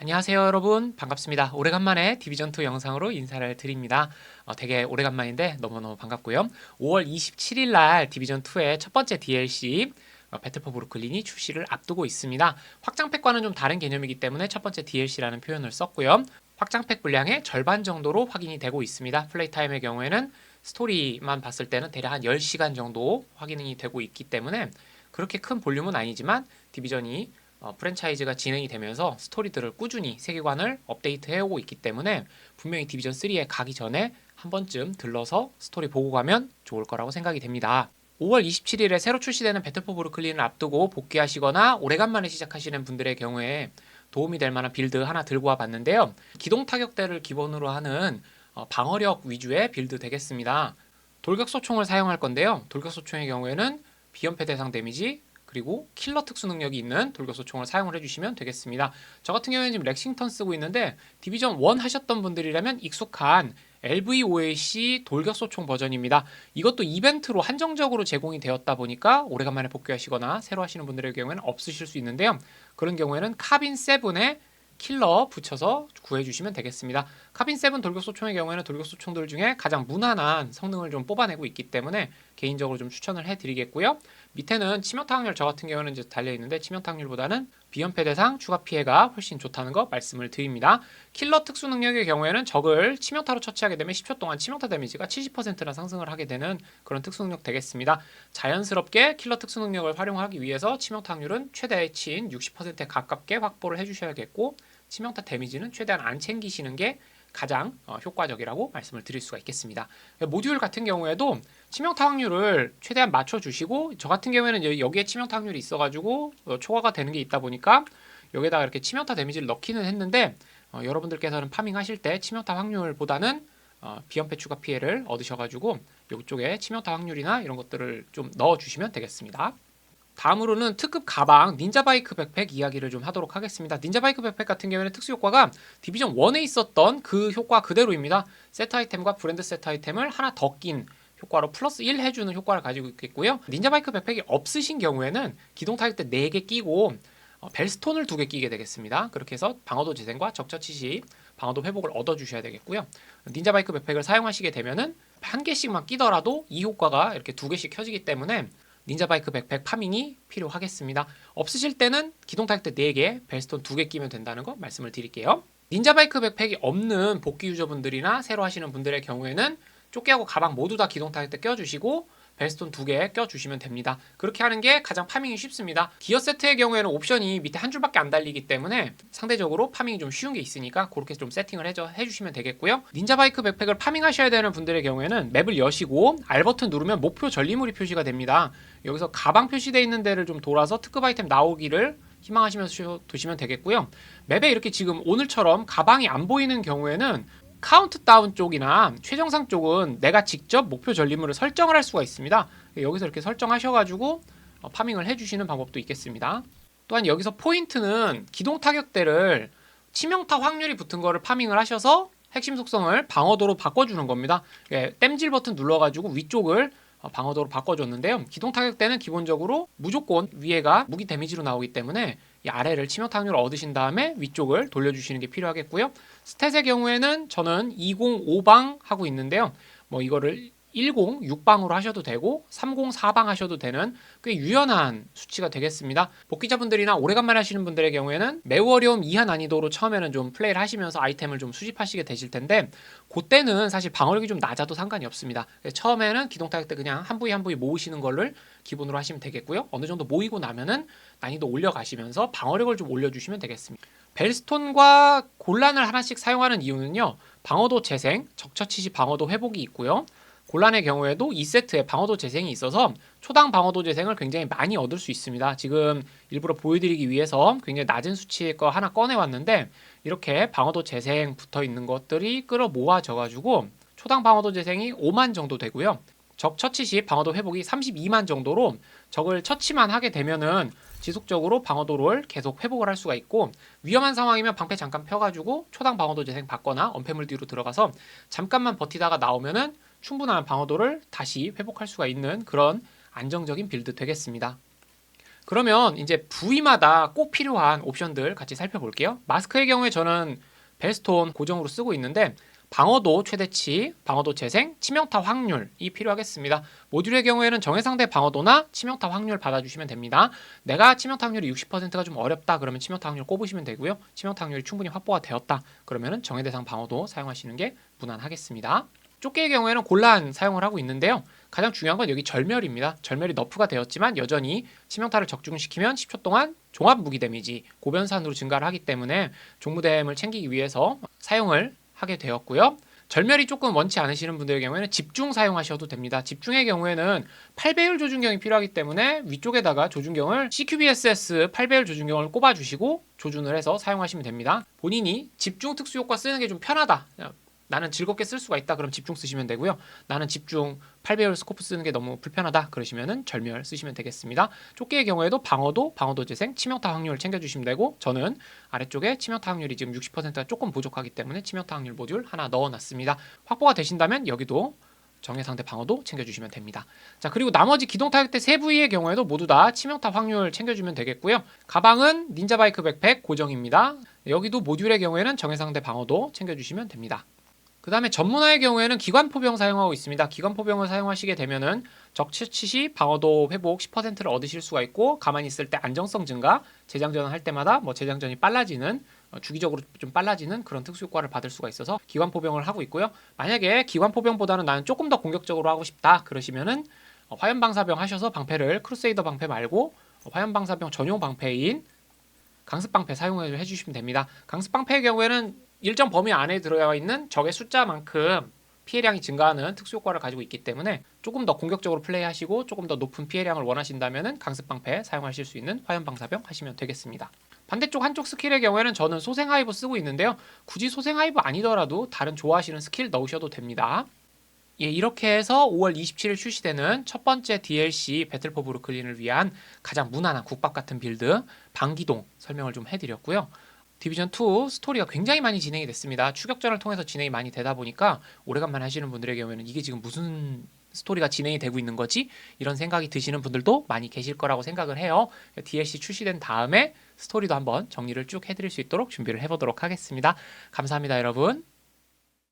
안녕하세요 여러분. 반갑습니다. 오래간만에 디비전2 영상으로 인사를 드립니다. 어, 되게 오래간만인데 너무너무 반갑고요. 5월 27일 날 디비전2의 첫 번째 DLC 어, 배틀 포 브루클린이 출시를 앞두고 있습니다. 확장팩과는 좀 다른 개념이기 때문에 첫 번째 DLC라는 표현을 썼고요. 확장팩 분량의 절반 정도로 확인이 되고 있습니다. 플레이 타임의 경우에는 스토리만 봤을 때는 대략 한 10시간 정도 확인이 되고 있기 때문에 그렇게 큰 볼륨은 아니지만 디비전이 어, 프랜차이즈가 진행이 되면서 스토리들을 꾸준히 세계관을 업데이트해오고 있기 때문에 분명히 디비전 3에 가기 전에 한 번쯤 들러서 스토리 보고 가면 좋을 거라고 생각이 됩니다. 5월 27일에 새로 출시되는 배틀포 브루클린을 앞두고 복귀하시거나 오래간만에 시작하시는 분들의 경우에 도움이 될 만한 빌드 하나 들고 와 봤는데요. 기동 타격대를 기본으로 하는 어, 방어력 위주의 빌드 되겠습니다. 돌격소총을 사용할 건데요. 돌격소총의 경우에는 비연패 대상 데미지 그리고 킬러 특수 능력이 있는 돌격소총을 사용을 해주시면 되겠습니다. 저 같은 경우에는 지금 렉싱턴 쓰고 있는데 디비전 1 하셨던 분들이라면 익숙한 LVOAC 돌격소총 버전입니다. 이것도 이벤트로 한정적으로 제공이 되었다 보니까 오래간만에 복귀하시거나 새로 하시는 분들의 경우에는 없으실 수 있는데요. 그런 경우에는 카빈 7에 킬러 붙여서 구해주시면 되겠습니다. 카빈 7 돌격소총의 경우에는 돌격소총들 중에 가장 무난한 성능을 좀 뽑아내고 있기 때문에 개인적으로 좀 추천을 해드리겠고요. 밑에는 치명타 확률 저 같은 경우는 이제 달려 있는데 치명타 확률보다는 비연패 대상 추가 피해가 훨씬 좋다는 거 말씀을 드립니다. 킬러 특수 능력의 경우에는 적을 치명타로 처치하게 되면 10초 동안 치명타 데미지가 70%나 상승을 하게 되는 그런 특수 능력 되겠습니다. 자연스럽게 킬러 특수 능력을 활용하기 위해서 치명타 확률은 최대치인 60%에 가깝게 확보를 해주셔야겠고 치명타 데미지는 최대한 안 챙기시는 게 가장 어, 효과적이라고 말씀을 드릴 수가 있겠습니다. 모듈 같은 경우에도 치명타 확률을 최대한 맞춰주시고 저 같은 경우에는 여기에 치명타 확률이 있어가지고 어, 초과가 되는 게 있다 보니까 여기다가 이렇게 치명타 데미지를 넣기는 했는데 어, 여러분들께서는 파밍하실 때 치명타 확률보다는 어, 비연패 추가 피해를 얻으셔가지고 이쪽에 치명타 확률이나 이런 것들을 좀 넣어주시면 되겠습니다. 다음으로는 특급 가방 닌자 바이크 백팩 이야기를 좀 하도록 하겠습니다. 닌자 바이크 백팩 같은 경우에는 특수 효과가 디비전 1에 있었던 그 효과 그대로입니다. 세트 아이템과 브랜드 세트 아이템을 하나 더 낀 효과로 플러스 1 해주는 효과를 가지고 있겠고요. 닌자 바이크 백팩이 없으신 경우에는 기동 타격 때 4개 끼고 어, 벨스톤을 2개 끼게 되겠습니다. 그렇게 해서 방어도 재생과 적처치 시 방어도 회복을 얻어 주셔야 되겠고요. 닌자 바이크 백팩을 사용하시게 되면은 한 개씩만 끼더라도 이 효과가 이렇게 두 개씩 켜지기 때문에 닌자 바이크 백팩 파밍이 필요하겠습니다. 없으실 때는 기동 타격 때 4개, 벨스톤 2개 끼면 된다는 거 말씀을 드릴게요. 닌자 바이크 백팩이 없는 복귀 유저분들이나 새로 하시는 분들의 경우에는 조끼하고 가방 모두 다 기동 타격 때 껴주시고 벨스톤 두 개 껴주시면 됩니다. 그렇게 하는 게 가장 파밍이 쉽습니다. 기어 세트의 경우에는 옵션이 밑에 한 줄밖에 안 달리기 때문에 상대적으로 파밍이 좀 쉬운 게 있으니까 그렇게 좀 세팅을 해줘, 해주시면 되겠고요. 닌자 바이크 백팩을 파밍하셔야 되는 분들의 경우에는 맵을 여시고 R 버튼 누르면 목표 전리물이 표시가 됩니다. 여기서 가방 표시되어 있는 데를 좀 돌아서 특급 아이템 나오기를 희망하시면서 두시면 되겠고요. 맵에 이렇게 지금 오늘처럼 가방이 안 보이는 경우에는 카운트다운 쪽이나 최정상 쪽은 내가 직접 목표 전리물을 설정을 할 수가 있습니다. 여기서 이렇게 설정하셔가지고 어, 파밍을 해주시는 방법도 있겠습니다. 또한 여기서 포인트는 기동 타격대를 치명타 확률이 붙은 거를 파밍을 하셔서 핵심 속성을 방어도로 바꿔주는 겁니다. 예, 땜질 버튼 눌러가지고 위쪽을 어, 방어도로 바꿔줬는데요. 기동 타격대는 기본적으로 무조건 위에가 무기 데미지로 나오기 때문에 이 아래를 치명타 확률을 얻으신 다음에 위쪽을 돌려주시는 게 필요하겠고요. 스탯의 경우에는 저는 205방 하고 있는데요. 뭐 이거를 10, 6방으로 하셔도 되고 30, 4방 하셔도 되는 꽤 유연한 수치가 되겠습니다. 복귀자분들이나 오래간만에 하시는 분들의 경우에는 매우 어려움 이하 난이도로 처음에는 좀 플레이를 하시면서 아이템을 좀 수집하시게 되실 텐데 그때는 사실 방어력이 좀 낮아도 상관이 없습니다. 처음에는 기동 타격 때 그냥 한 부위 한 부위 모으시는 거를 기본으로 하시면 되겠고요. 어느 정도 모이고 나면은 난이도 올려가시면서 방어력을 좀 올려주시면 되겠습니다. 벨스톤과 곤란을 하나씩 사용하는 이유는요. 방어도 재생, 적처치 시 방어도 회복이 있고요. 곤란의 경우에도 2세트에 방어도 재생이 있어서 초당 방어도 재생을 굉장히 많이 얻을 수 있습니다. 지금 일부러 보여드리기 위해서 굉장히 낮은 수치의 거 하나 꺼내왔는데 이렇게 방어도 재생 붙어 있는 것들이 끌어 모아져가지고 초당 방어도 재생이 5만 정도 되고요. 적 처치 시 방어도 회복이 32만 정도로 적을 처치만 하게 되면은 지속적으로 방어도를 계속 회복을 할 수가 있고 위험한 상황이면 방패 잠깐 펴가지고 초당 방어도 재생 받거나 언패물 뒤로 들어가서 잠깐만 버티다가 나오면은 충분한 방어도를 다시 회복할 수가 있는 그런 안정적인 빌드 되겠습니다. 그러면 이제 부위마다 꼭 필요한 옵션들 같이 살펴볼게요. 마스크의 경우에 저는 벨스톤 고정으로 쓰고 있는데 방어도 최대치, 방어도 재생, 치명타 확률이 필요하겠습니다. 모듈의 경우에는 정해상대 방어도나 치명타 확률 받아주시면 됩니다. 내가 치명타 확률이 60%가 좀 어렵다 그러면 치명타 확률 꼽으시면 되고요. 치명타 확률이 충분히 확보가 되었다 그러면은 정해 대상 방어도 사용하시는 게 무난하겠습니다. 쪼개의 경우에는 곤란 사용을 하고 있는데요. 가장 중요한 건 여기 절멸입니다. 절멸이 너프가 되었지만 여전히 치명타를 적중시키면 10초 동안 종합 무기 데미지 고변산으로 증가를 하기 때문에 종무댐을 챙기기 위해서 사용을 하게 되었고요. 절멸이 조금 원치 않으시는 분들의 경우에는 집중 사용하셔도 됩니다. 집중의 경우에는 8배율 조준경이 필요하기 때문에 위쪽에다가 조준경을 CQBSS 8배율 조준경을 꼽아주시고 조준을 해서 사용하시면 됩니다. 본인이 집중 특수 효과 쓰는 게 좀 편하다. 나는 즐겁게 쓸 수가 있다. 그럼 집중 쓰시면 되고요. 나는 집중 8배율 스코프 쓰는 게 너무 불편하다. 그러시면은 절멸 쓰시면 되겠습니다. 쫓기의 경우에도 방어도, 방어도 재생, 치명타 확률 챙겨주시면 되고 저는 아래쪽에 치명타 확률이 지금 60%가 조금 부족하기 때문에 치명타 확률 모듈 하나 넣어놨습니다. 확보가 되신다면 여기도 정예 상대 방어도 챙겨주시면 됩니다. 자 그리고 나머지 기동 타격대 세 부위의 경우에도 모두 다 치명타 확률 챙겨주면 되겠고요. 가방은 닌자 바이크 백팩 고정입니다. 여기도 모듈의 경우에는 정예 상대 방어도 챙겨주시면 됩니다. 그 다음에 전문화의 경우에는 기관포병 사용하고 있습니다. 기관포병을 사용하시게 되면은 적치치 시 방어도 회복 10%를 얻으실 수가 있고 가만히 있을 때 안정성 증가, 재장전을 할 때마다 뭐 재장전이 빨라지는 어, 주기적으로 좀 빨라지는 그런 특수 효과를 받을 수가 있어서 기관포병을 하고 있고요. 만약에 기관포병보다는 나는 조금 더 공격적으로 하고 싶다 그러시면은 어, 화염방사병 하셔서 방패를 크루세이더 방패 말고 어, 화염방사병 전용 방패인 강습방패 사용해 주시면 됩니다. 강습방패의 경우에는 일정 범위 안에 들어가 있는 적의 숫자만큼 피해량이 증가하는 특수 효과를 가지고 있기 때문에 조금 더 공격적으로 플레이하시고 조금 더 높은 피해량을 원하신다면은 강습 방패 사용하실 수 있는 화염 방사병 하시면 되겠습니다. 반대쪽 한쪽 스킬의 경우에는 저는 소생 하이브 쓰고 있는데요. 굳이 소생 하이브 아니더라도 다른 좋아하시는 스킬 넣으셔도 됩니다. 예, 이렇게 해서 5월 27일 출시되는 첫 번째 DLC 배틀 포 브루클린을 위한 가장 무난한 국밥 같은 빌드 방기동 설명을 좀 해드렸고요. 디비전 2 스토리가 굉장히 많이 진행이 됐습니다. 추격전을 통해서 진행이 많이 되다 보니까 오래간만에 하시는 분들의 경우에는 이게 지금 무슨 스토리가 진행이 되고 있는 거지? 이런 생각이 드시는 분들도 많이 계실 거라고 생각을 해요. DLC 출시된 다음에 스토리도 한번 정리를 쭉 해드릴 수 있도록 준비를 해보도록 하겠습니다. 감사합니다, 여러분.